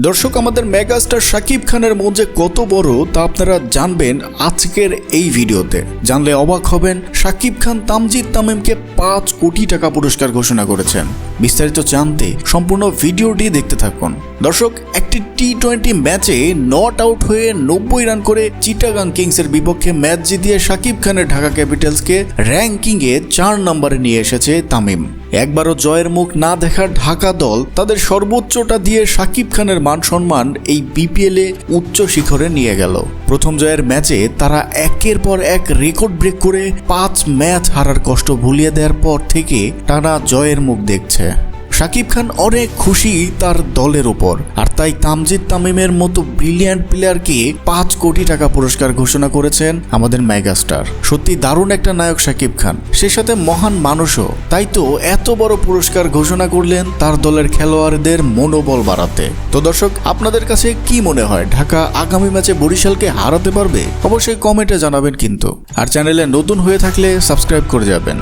দর্শক, আমাদের মেগাস্টার শাকিব খানের মন যে কত বড় তা আপনারা জানবেন আজকের এই ভিডিওতে। জানলে অবাক হবেন, শাকিব খান তামজিদ তামিমকে পাঁচ কোটি টাকা পুরস্কার ঘোষণা করেছেন। বিস্তারিত জানতে সম্পূর্ণ ভিডিওটি দেখতে থাকুন। দর্শক, একটি টি টোয়েন্টি ম্যাচে নট আউট হয়ে নব্বই রান করে চিটাগাং কিংসের বিপক্ষে ম্যাচ জিতিয়ে শাকিব খানের ঢাকা ক্যাপিটালসকে র্যাঙ্কিংয়ে চার নম্বরে নিয়ে এসেছে তামিম। একবারও জয়ের মুখ না দেখার ঢাকা দল তাদের সর্বোচ্চটা দিয়ে শাকিব খানের মান সম্মান এই বিপিএল উচ্চ শিখরে নিয়ে গেল। প্রথম জয়ের ম্যাচে তারা একের পর এক রেকর্ড ব্রেক করে পাঁচ ম্যাচ হারার কষ্ট ভুলিয়ে দেওয়ার পর থেকে টানা জয়ের মুখ দেখছে। শাকিব খান অনেক খুশি তার দলের উপর। আর তাই তামজিদ তামিমের মতো ব্রিলিয়ান্ট প্লেয়ারকে পাঁচ কোটি টাকা পুরস্কার ঘোষণা করেছেন আমাদের মেগাস্টার সত্যি দারুণ একটা নায়ক শাকিব খান। সে সাথে মহান মানুষও। তাই তো এত বড় পুরস্কার ঘোষণা করলেন তার দলের খেলোয়াড়দের মনোবল বাড়াতে। তো দর্শক, আপনাদের কাছে কি মনে হয়, ঢাকা আগামী ম্যাচে বরিশালকে হারাতে পারবে? অবশ্যই কমেন্টে জানাবেন কিন্তু। আর চ্যানেলে নতুন হয়ে থাকলে সাবস্ক্রাইব করে যাবেন।